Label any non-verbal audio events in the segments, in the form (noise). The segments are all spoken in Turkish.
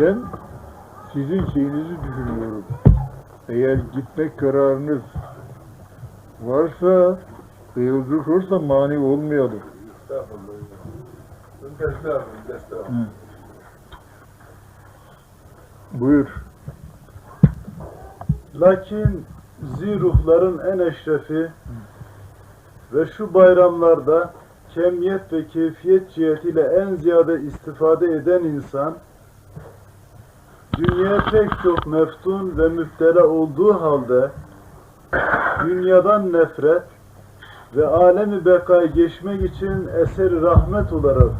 Ben sizin şeyinizi düşünüyorum. Eğer gitmek kararınız varsa yolculuk olursa mani olmayalım. Estağfurullah. Estağfurullah. Buyur. Lakin ziruhların en eşrefi ve şu bayramlarda kemiyet ve keyfiyet cihetiyle en ziyade istifade eden insan dünyaya pek çok meftun ve müptela olduğu halde dünyadan nefret ve alemi bekaya geçmek için eseri rahmet olarak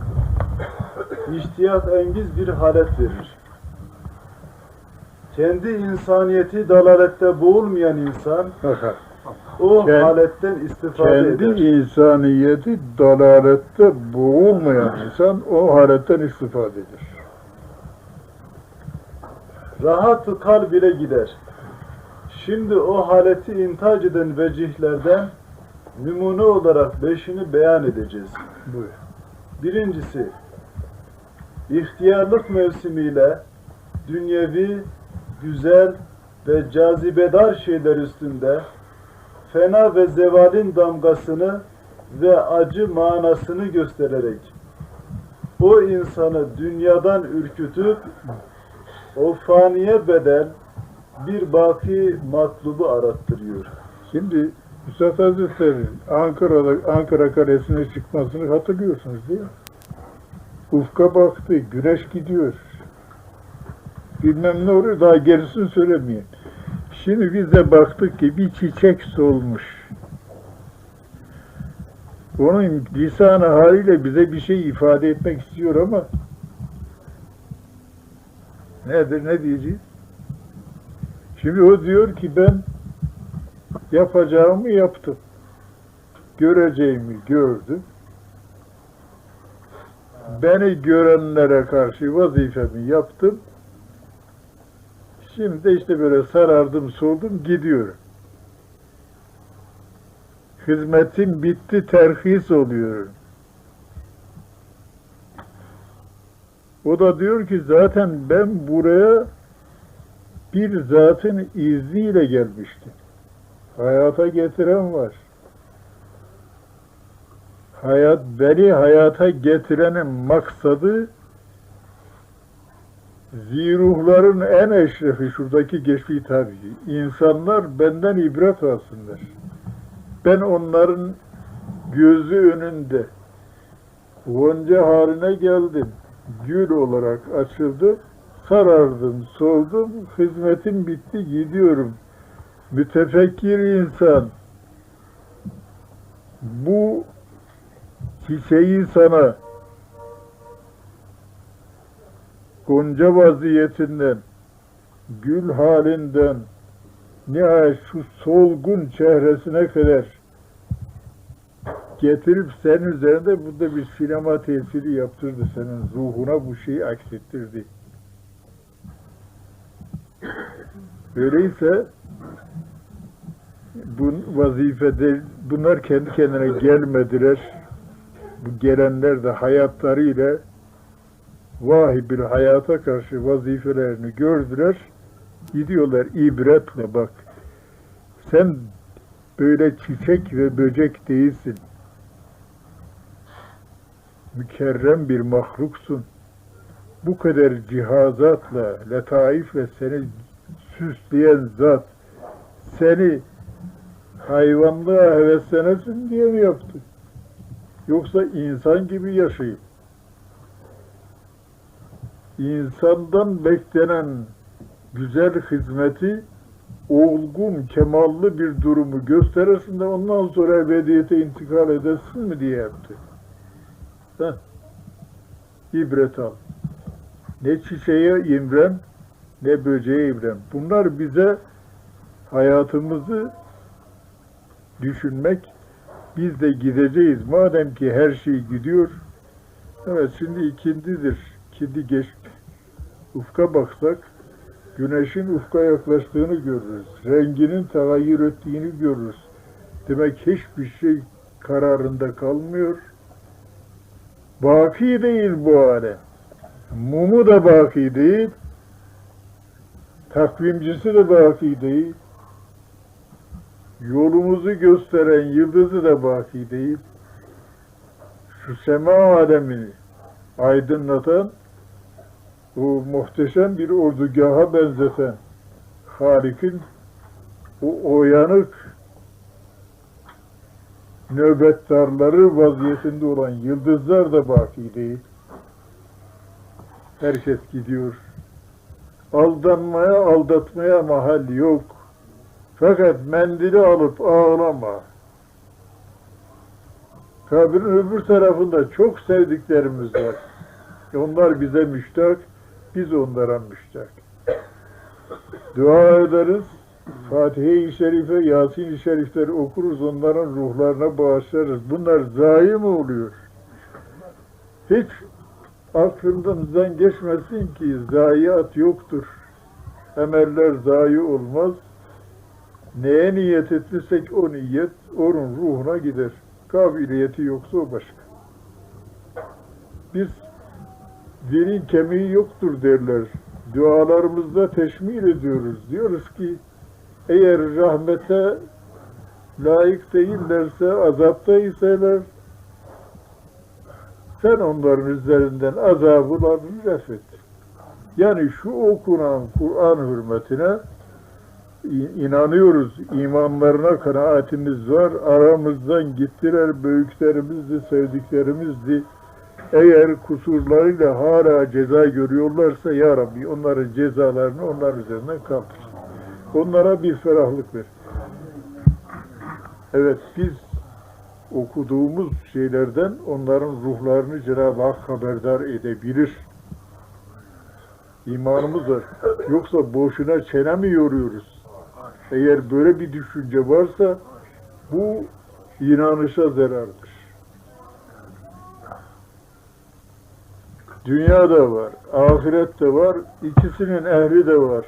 iştiyat engiz bir halet verir. Kendi insaniyeti dalalette boğulmayan insan o Kend- haletten istifade Kendi eder. insaniyeti dalalette boğulmayan insan o haletten istifade eder. Rahat-ı kalb ile gider. Şimdi o haleti intac eden vecihlerden numune olarak beşini beyan edeceğiz. Buyur. Birincisi, ihtiyarlık mevsimiyle dünyevi, güzel ve cazibedar şeyler üstünde fena ve zevalin damgasını ve acı manasını göstererek o insanı dünyadan ürkütüp o faniye bedel bir baki matlubu arattırıyor. Şimdi Üstad Hazretleri'nin Ankara'da Ankara Kalesi'ne çıkmasını hatırlıyorsunuz değil mi? Ufka baktı, güneş gidiyor. Bilmem ne oluyor, daha gerisini söylemeyeyim. Şimdi biz de baktık ki bir çiçek solmuş. Onun lisanı haliyle bize bir şey ifade etmek istiyor ama nedir, ne diyeceğiz? Şimdi o diyor ki ben yapacağımı yaptım. Göreceğimi gördüm. Beni görenlere karşı vazifemi yaptım. Şimdi de işte böyle sarardım, soldum, gidiyorum. Hizmetim bitti, terhis oluyorum. O da diyor ki zaten ben buraya bir zatın izniyle gelmiştim. Hayata getiren var. Hayat, beni hayata getirenin maksadı ziruhların en eşrefi şuradaki geçtiği tabii. İnsanlar benden ibret alsınlar. Ben onların gözü önünde gonca haline geldim. Gül olarak açıldım. Sarardım, soldum. Hizmetim bitti, gidiyorum mütefekkir insan bu çiçeği sana gonca vaziyetinden gül halinden nihayet şu solgun çehresine kadar getirip senin üzerinde burada bir sinema tesiri yaptırdı senin ruhuna bu şeyi aksettirdi. Öyleyse bu vazifede bunlar kendi kendine gelmediler. Bu gelenler de hayatlarıyla vahi bir hayata karşı vazifelerini gördüler. Gidiyorlar ibretle bak. Sen böyle çiçek ve böcek değilsin. Mükerrem bir mahluksun. Bu kadar cihazatla, letaifle seni süsleyen zat seni hayvanlığa heveslenesin diye mi yaptı? Yoksa insan gibi yaşayıp insandan beklenen güzel hizmeti olgun, kemallı bir durumu gösteresin de ondan sonra ebediyete intikal edesin mi diye yaptı. Heh. İbret al. Ne çiçeğe imren, ne böceğe imren. Bunlar bize hayatımızı düşünmek, biz de gideceğiz. Madem ki her şey gidiyor, evet şimdi ikindidir. İkindi geçti. Ufka baksak, güneşin ufka yaklaştığını görürüz. Renginin tagayyür ettiğini görürüz. Demek hiçbir şey kararında kalmıyor. Baki değil bu alem. Mumu da baki değil, takvimcisi de baki değil, yolumuzu gösteren yıldızı da baki değil, şu sema alemini aydınlatan, o muhteşem bir ordugaha benzeten Halik'in o uyanık nöbettarları vaziyetinde olan yıldızlar da baki değil. Herkes gidiyor. Aldanmaya, aldatmaya mahal yok. Fakat mendili alıp ağlama. Kabrin öbür tarafında çok sevdiklerimiz var. Onlar bize müştak, biz onlara müştak. Dua ederiz, Fatiha-i Şerife, Yasin-i Şerifleri okuruz, onların ruhlarına bağışlarız. Bunlar zayi mi oluyor? Hiç aklımızdan geçmesin ki zayiat yoktur. Emeller zayi olmaz. Neye niyet etmişsek o niyet onun ruhuna gider. Kabiliyeti yoksa o başka. Biz dilin kemiği yoktur derler. Dualarımızda teşmil ediyoruz. Diyoruz ki eğer rahmete layık değillerse, azapta iseler, sen onların üzerinden azablarını refet. Yani şu okunan Kur'an hürmetine inanıyoruz. imanlarına kanaatimiz var. Aramızdan gittiler. Büyüklerimizdi, sevdiklerimizdi. Eğer kusurlarıyla hala ceza görüyorlarsa Ya Rabbi onların cezalarını onlar üzerinden kaldır. Onlara bir ferahlık ver. Evet biz okuduğumuz şeylerden onların ruhlarını Cenab-ı Hak haberdar edebilir. İmanımız var. Yoksa boşuna çene mi yoruyoruz? Eğer böyle bir düşünce varsa bu inanışa zarardır. Dünyada var, ahirette var, ikisinin ehli de var.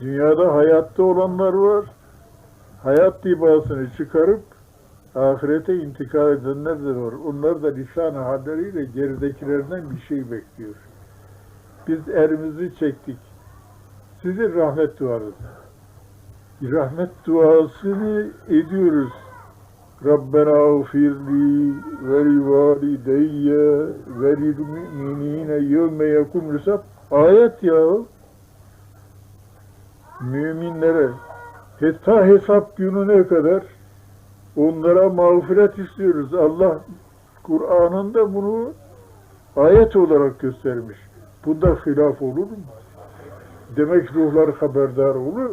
Dünyada hayatta olanlar var, hayat libasını çıkarıp ahirete intikal edenler de var. Onlar da lisan-ı halleriyle geridekilerinden bir şey bekliyor. Biz elimizi çektik. Sizin rahmet duanız. Rahmet duasını ediyoruz. Li valideyye ve lil müminine yevme yekum hesap. Ayet ya. Müminlere hatta hesap gününe kadar onlara mağfiret istiyoruz. Allah Kur'an'ında bunu ayet olarak göstermiş. Bunda hilaf olur mu? Demek ruhlar haberdar olur.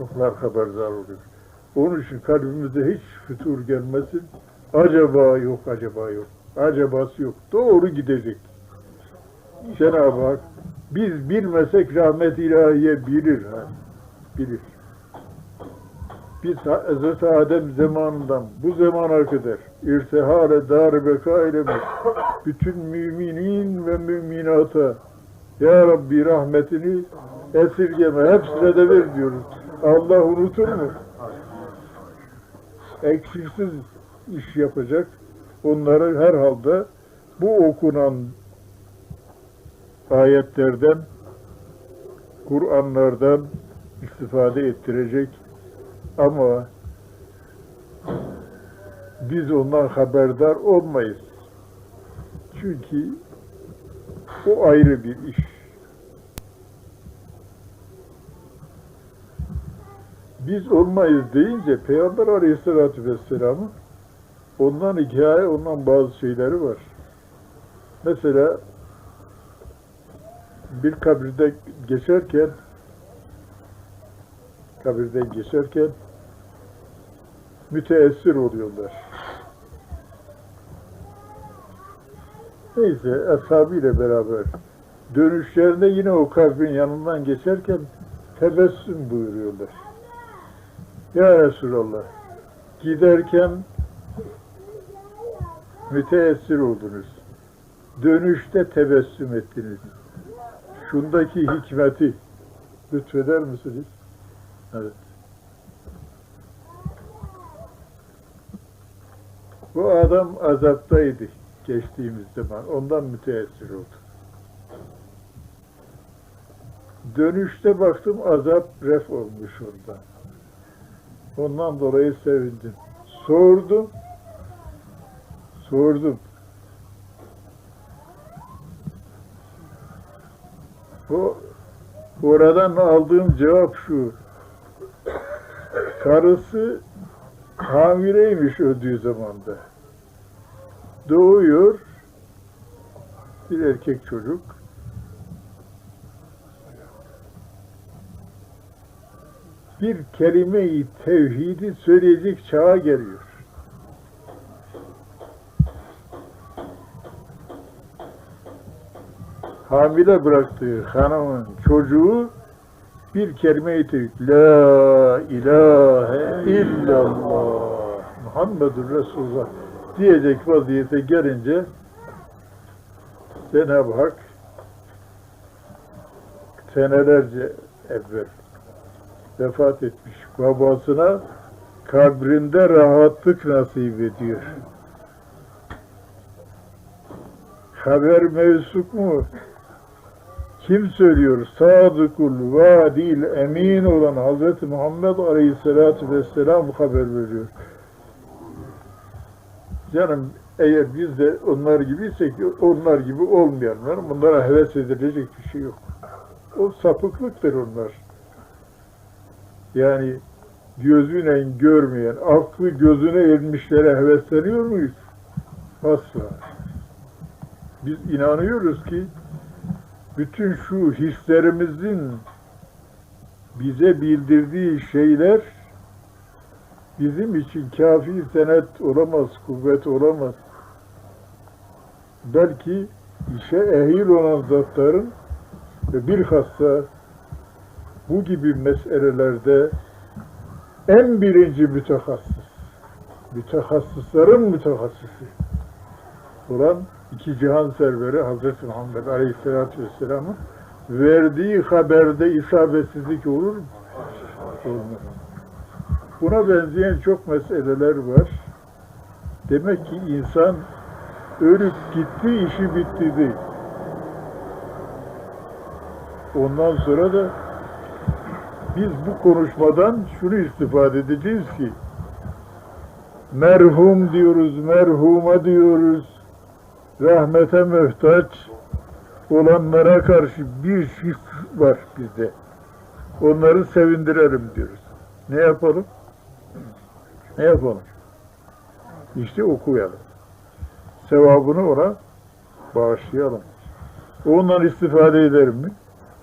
Ruhlar haberdar olur. Onun için kalbimize hiç fütur gelmesin. Acaba yok, acaba yok. Acabası yok. Doğru gidecek. Cenab-ı Hak biz bilmesek rahmet ilahiye bilir. Ha? Bilir. Biz Hz. Adem zamanından bu zamana kadar irtihale dar beka eylemiş. Bütün müminin ve müminata Ya Rabbi rahmetini esirgeme. Hepsine de ver diyoruz. Allah unutur mu? Eksiksiz iş yapacak. Onları herhalde bu okunan ayetlerden, Kur'anlardan istifade ettirecek. Ama biz ondan haberdar olmayız. Çünkü o ayrı bir iş. Biz olmayız deyince Peygamber Aleyhisselatü Vesselam'ın ondan hikaye, ondan bazı şeyleri var. Mesela bir kabirde geçerken kabirden geçerken müteessir oluyorlar. Neyse ashabıyla beraber dönüşlerinde yine o kabrin yanından geçerken tebessüm buyuruyorlar. Ya Resulallah giderken müteessir oldunuz. Dönüşte tebessüm ettiniz. Şundaki hikmeti lütfeder misiniz? Evet. Bu adam azaptaydı geçtiğimiz zaman. Ondan müteessir oldu. Dönüşte baktım azap ref olmuş ondan. Ondan dolayı sevindim. Sordum. Sordum. O oradan aldığım cevap şu. Karısı hamileymiş öldüğü zamanda. Doğuyor bir erkek çocuk. Bir kelime-i tevhidi söyleyecek çağa geliyor. Hamile bıraktığı hanımın çocuğu bir kelime-i tevhid. La ilahe illallah Muhammedur Resulullah diyecek vaziyete gelince Cenab-ı Hak senelerce evvel vefat etmiş babasına kabrinde rahatlık nasip ediyor. Haber mevsuk mu? Kim söylüyor? Sadıkul vadil emin olan Hazreti Muhammed Aleyhisselatü Vesselam haber veriyor. Canım eğer biz de onlar gibiysek onlar gibi olmayanlar bunlara heves edilecek bir şey yok. O sapıklıktır onlar. Yani gözüyle görmeyen, aklı gözüne ermişlere hevesleniyor muyuz? Asla. Biz inanıyoruz ki bütün şu hislerimizin bize bildirdiği şeyler bizim için kafi senet olamaz, kuvvet olamaz. Belki işe ehil olan zatların ve bilhassa bu gibi meselelerde en birinci mütehassıs, mütehassısların mütehassısı olan iki cihan serveri Hazreti Muhammed Aleyhisselatü Vesselam'ın verdiği haberde isabetsizlik olur mu? Olmaz. Buna benzeyen çok meseleler var. Demek ki insan ölüp gitti, işi bitti değil. Ondan sonra da biz bu konuşmadan şunu istifade edeceğiz ki merhum diyoruz, merhuma diyoruz, rahmete mühtaç olanlara karşı bir şey var bizde. Onları sevindirelim diyoruz. Ne yapalım? Ne yapalım? İşte okuyalım. Sevabını ona bağışlayalım. Ondan istifade eder mi?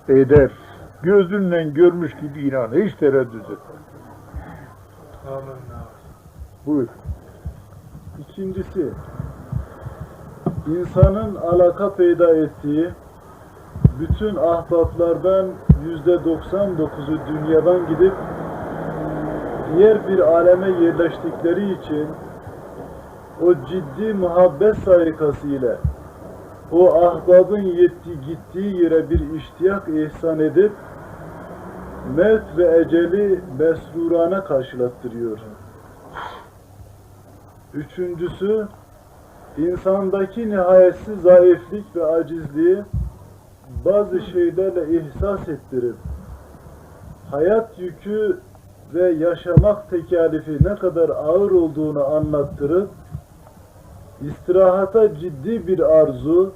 Eder. Gözünle görmüş gibi inan. Hiç tereddüt etme. Amenna. Buyur. İkincisi, insanın alaka peyda ettiği bütün ahbaplardan yüzde 99'u dünyadan gidip diğer bir aleme yerleştikleri için o ciddi muhabbet sarikası ile o ahbabın yetti, gittiği yere bir iştiyak ihsan edip mevt ve eceli mesrurane karşılattırıyor. Üçüncüsü, insandaki nihayetsiz zayıflık ve acizliği bazı şeylerle ihsas ettirip, hayat yükü ve yaşamak tekalifi ne kadar ağır olduğunu anlattırıp, istirahata ciddi bir arzu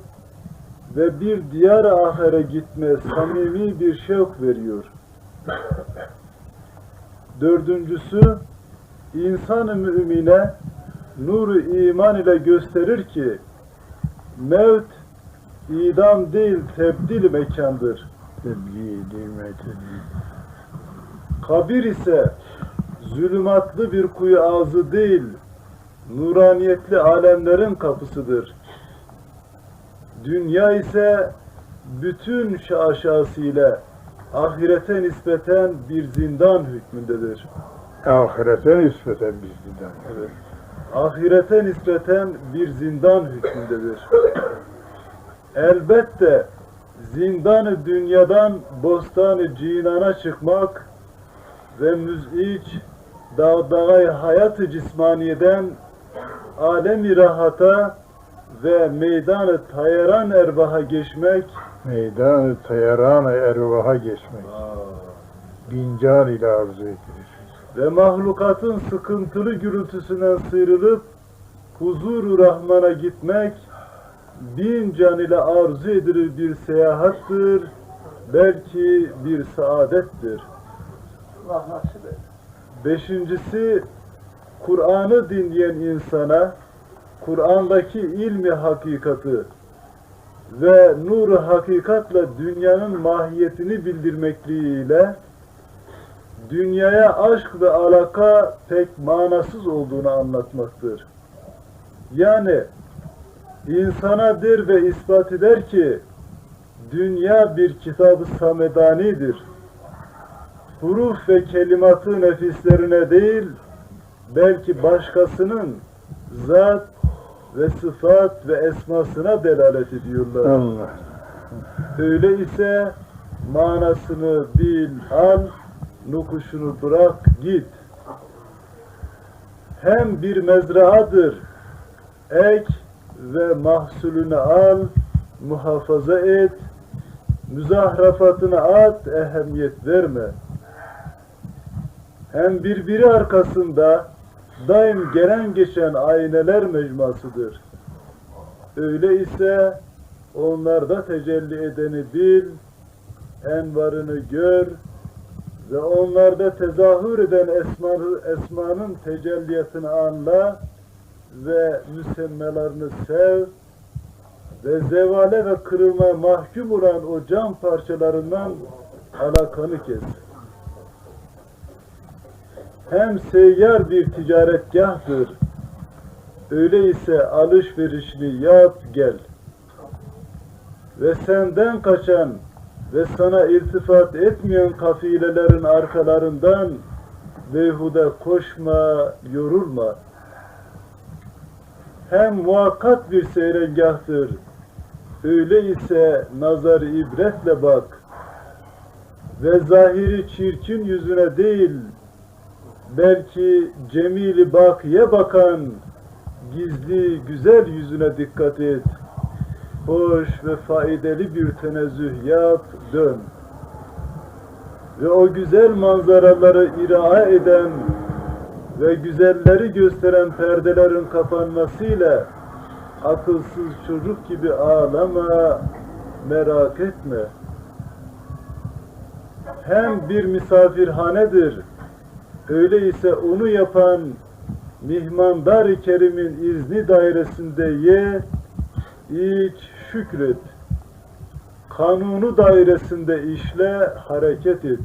ve bir diyar ahire gitme samimi bir şevk veriyor. Dördüncüsü, insan-ı mümine nuru iman ile gösterir ki mevt idam değil tebdil mekandır. Tebliğ, nimeti. Kabir ise zulümatlı bir kuyu ağzı değil, nuraniyetli alemlerin kapısıdır. Dünya ise bütün şaşasıyla ahirete nispeten bir zindan hükmündedir. Ahirete nispeten bizden. Evet. ahirete nispeten bir zindan hükmündedir. Elbette zindanı dünyadan bostanı cinana çıkmak ve müz'iç dağdağay hayatı cismaniyeden alemi rahata ve meydanı tayaran erbaha geçmek Meydan-ı tayarana ervaha geçmek. Bincan ile arzu edilir. ve mahlukatın sıkıntılı gürültüsünden sıyrılıp huzuru rahmana gitmek bin can ile arzu edilir bir seyahattır belki bir saadettir. Allah nasip et. Beşincisi Kur'an'ı dinleyen insana Kur'an'daki ilmi hakikati ve nuru hakikatla dünyanın mahiyetini bildirmekliğiyle dünyaya aşk ve alaka pek manasız olduğunu anlatmaktır. Yani insana der ve ispat eder ki dünya bir kitabı samedanidir. Huruf ve kelimatı nefislerine değil belki başkasının zat ve sıfat ve esmasına delalet ediyorlar. Allah. Öyle ise manasını bil, al, nukuşunu bırak, git. Hem bir mezraadır, ek ve mahsulünü al, muhafaza et, müzahrafatını at, ehemmiyet verme. Hem birbiri arkasında daim gelen geçen ayneler mecmuasıdır. Öyle ise onlarda tecelli edeni bil, envarını gör ve onlarda tezahür eden esma, esmanın tecelliyatını anla ve müsemmelerini sev ve zevale ve kırılmaya mahkum olan o cam parçalarından alakanı kes. Hem seyyar bir ticaretgahtır. Öyleyse alışverişini yap gel. Ve senden kaçan ve sana iltifat etmeyen kafilelerin arkalarından beyhude koşma, yorulma. Hem muhakkak bir seyrengahtır. Öyleyse nazar ibretle bak. Ve zahiri çirkin yüzüne değil, belki cemili bakiye bakan gizli güzel yüzüne dikkat et. Hoş ve faydalı bir tenezzüh yap, dön. Ve o güzel manzaraları ira eden ve güzelleri gösteren perdelerin kapanmasıyla akılsız çocuk gibi ağlama, merak etme. Hem bir misafirhanedir. Öyleyse onu yapan mihmandar-ı kerimin izni dairesinde ye, iç, şükret. Kanunu dairesinde işle, hareket et.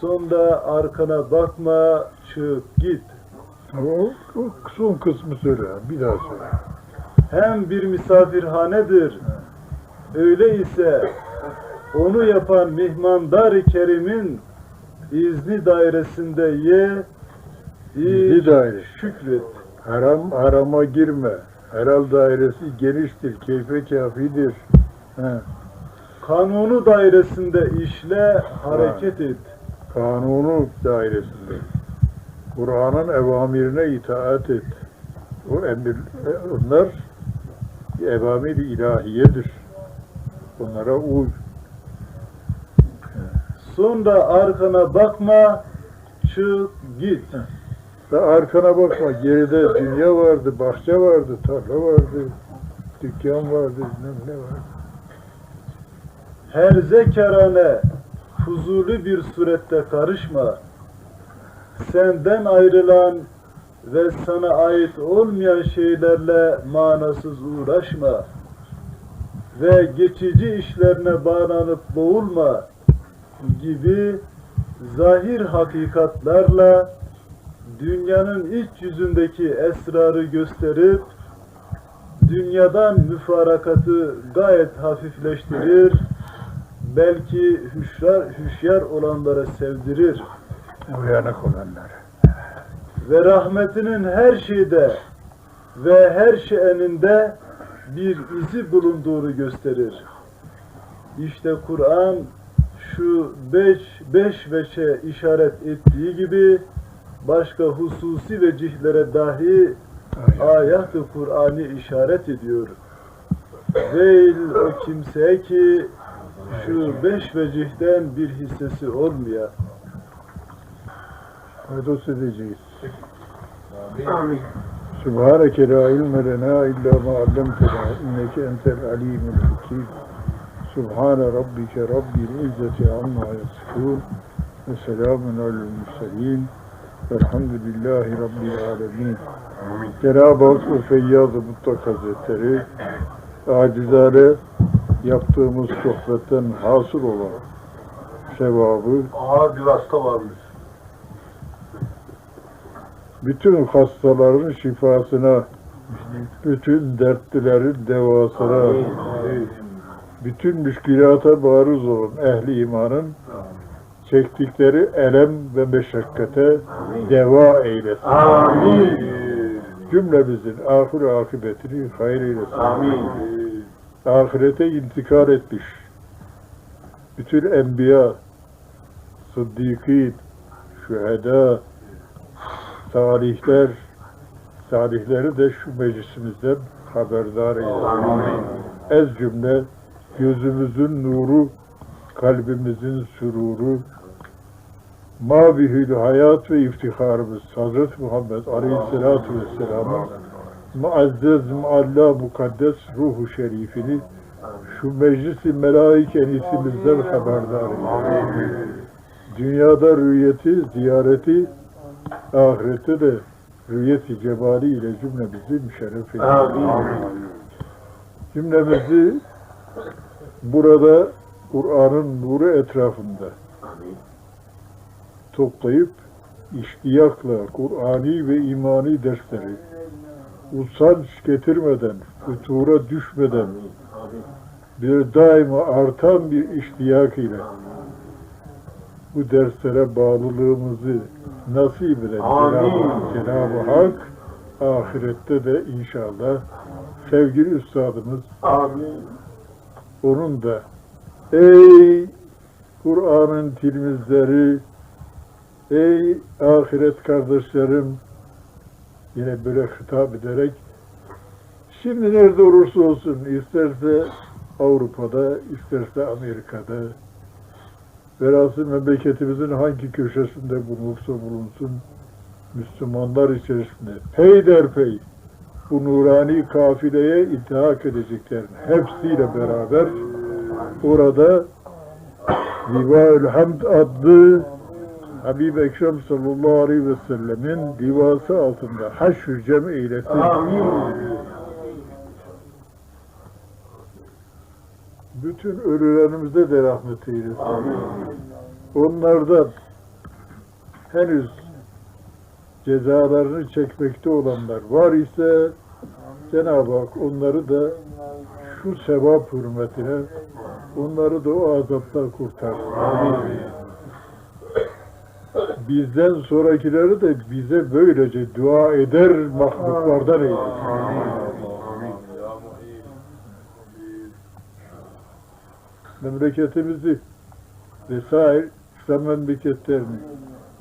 Sonda arkana bakma, çık git. O, o son kısmı söyle. Bir daha söyle. Hem bir misafirhanedir. Öyleyse onu yapan mihmandar-ı kerimin izni dairesinde ye, İzni iç, dairesi. şükret. Haram harama girme. Helal dairesi geniştir, keyfe kafidir. He. Kanunu dairesinde işle, hareket et. Kanunu dairesinde. Kur'an'ın evamirine itaat et. O emir, onlar evamir ilahiyedir. Onlara uy. Sonra arkana bakma, çık git. Da arkana bakma, geride dünya vardı, bahçe vardı, tarla vardı, dükkan vardı, bilmem ne vardı. Her zekerane fuzuli bir surette karışma. Senden ayrılan ve sana ait olmayan şeylerle manasız uğraşma. Ve geçici işlerine bağlanıp boğulma gibi zahir hakikatlarla dünyanın iç yüzündeki esrarı gösterip dünyadan müfarakatı gayet hafifleştirir, belki hüşyar, hüşyar olanlara sevdirir Uyanık olanlar. ve rahmetinin her şeyde ve her şeyeninde bir izi bulunduğunu gösterir. İşte Kur'an şu beş, beş veçe işaret ettiği gibi başka hususi vecihlere dahi ayet-i Kur'an'ı işaret ediyor. Veil o kimseye ki şu beş vecihten bir hissesi olmaya. Hados edeceğiz. Amin. Sübhaneke la ilme lena illa ma allamtena inneke entel alimul hakim. Subhane rabbike rabbil izzeti amma yasifun ve selamun alel murselin velhamdülillahi rabbil alemin. Cenab-ı Hak ve Feyyaz-ı Mutlak Hazretleri acizane yaptığımız sohbetten hasıl olan sevabı Ağır bir hasta varmış. bütün hastaların şifasına, bütün dertlilerin devasına, bütün müşkilata maruz olan ehli imanın çektikleri elem ve meşakkate deva eylesin. Amin. Cümlemizin ahir akıbetini hayır eylesin. Amin. Ahirete intikal etmiş. Bütün enbiya, sıddıkîn, şühedâ, salihler, salihleri de şu meclisimizden haberdar eylesin. Ez cümle gözümüzün nuru, kalbimizin süruru, mabihül hayat ve iftiharımız Hazreti Muhammed Aleyhisselatü Vesselam'ın muazzez, mualla, mukaddes ruhu şerifini şu meclisi melaik enisimizden haberdar eylesin. Dünyada rüyeti, ziyareti, ahirette de rüyeti cemali ile cümlemizi müşerref. Amin. Cümlemizi burada Kur'an'ın nuru etrafında. Toplayıp iştiyakla Kur'ani ve imani dersleri usanç getirmeden, fütura düşmeden bir daima artan bir iştiyak ile bu derslere bağlılığımızı nasip eden Cenab-ı Hak ahirette de inşallah sevgili üstadımız Amin. Onun da. Ey Kur'an'ın tilmizleri ey ahiret kardeşlerim yine böyle hitap ederek şimdi nerede olursa olsun isterse Avrupa'da isterse Amerika'da velhasıl memleketimizin hangi köşesinde bulunursa bulunsun Müslümanlar içerisinde peyderpey bu nurani kafileye iltihak edeceklerin hepsiyle beraber orada (coughs) Livaül Hamd adlı Habib Ekrem sallallahu aleyhi ve sellemin livası altında haşr cem eylesin. Amin. Bütün ölülerimize de rahmet eylesin. Amin. Onlardan henüz cezalarını çekmekte olanlar var ise Cenab-ı Hak onları da şu sevap hürmetine onları da o azaptan kurtarsın. Bizden sonrakileri de bize böylece dua eder mahluklardan eylesin. Memleketimizi vesaire İslam memleketlerini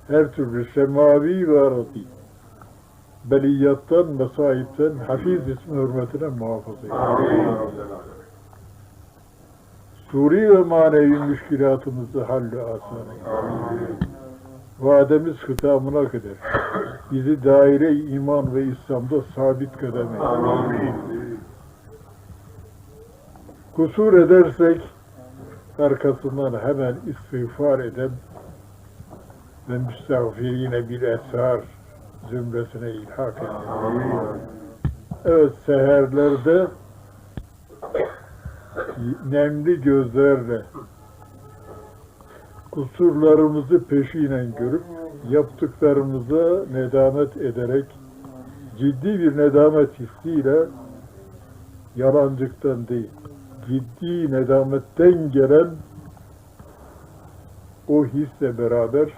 her türlü semavi ve aradi beliyattan, mesaipten hafiz ismi hürmetine muhafaza eylesin. Suri ve manevi müşkilatımızı hallü asan. Vademiz hitamına kadar bizi daire iman ve İslam'da sabit kadem. Kusur edersek arkasından hemen istiğfar eden ve müstağfirine bir esar zümresine ilhak eden. Evet seherlerde nemli gözlerle kusurlarımızı peşinen görüp yaptıklarımıza nedamet ederek ciddi bir nedamet hissiyle yalancıktan değil, ciddi nedametten gelen o hisle beraber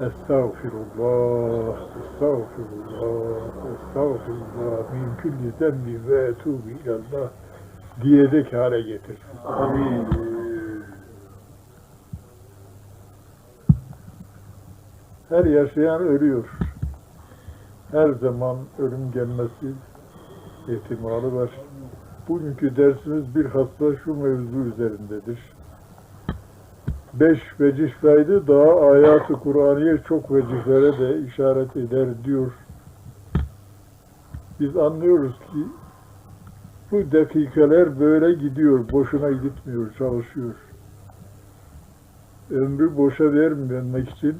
Estağfirullah, estağfirullah, estağfirullah min külli zembi ve etubu ilallah diyecek hale getir. Amin. Her yaşayan ölüyor. her zaman ölüm gelmesi ihtimali var. Bugünkü dersimiz bilhassa şu mevzu üzerindedir. Beş vecih saydı, daha ayat-ı Kur'aniye çok vecihlere de işaret eder diyor. Biz anlıyoruz ki bu dakikalar böyle gidiyor, boşuna gitmiyor, çalışıyor. Ömrü boşa vermemek için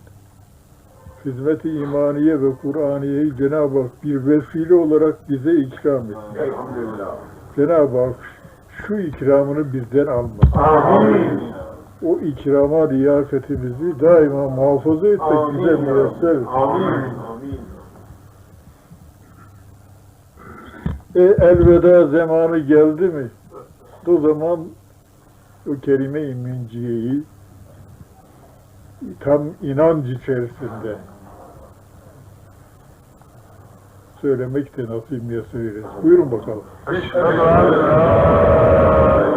hizmet-i imaniye ve Kur'aniyeyi Cenab-ı Hak bir vesile olarak bize ikram etti. Cenab-ı Hak şu ikramını bizden almasın. Amin. O ikrama liyakatimizi daima muhafaza etmek bize müyesser. Amin. Amin. E, elveda zamanı geldi mi? O zaman o kelime-i münciyeyi tam inanç içerisinde söylemek de nasip müyesser eylesin. Buyurun bakalım. Eşhedü en la ilahe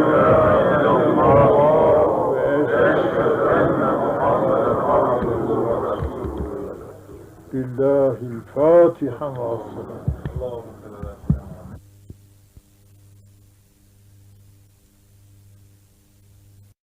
illallah ve eşhedü enne Muhammeden abduhu ve resuluhu. Billahil Fatiha. Allah'ım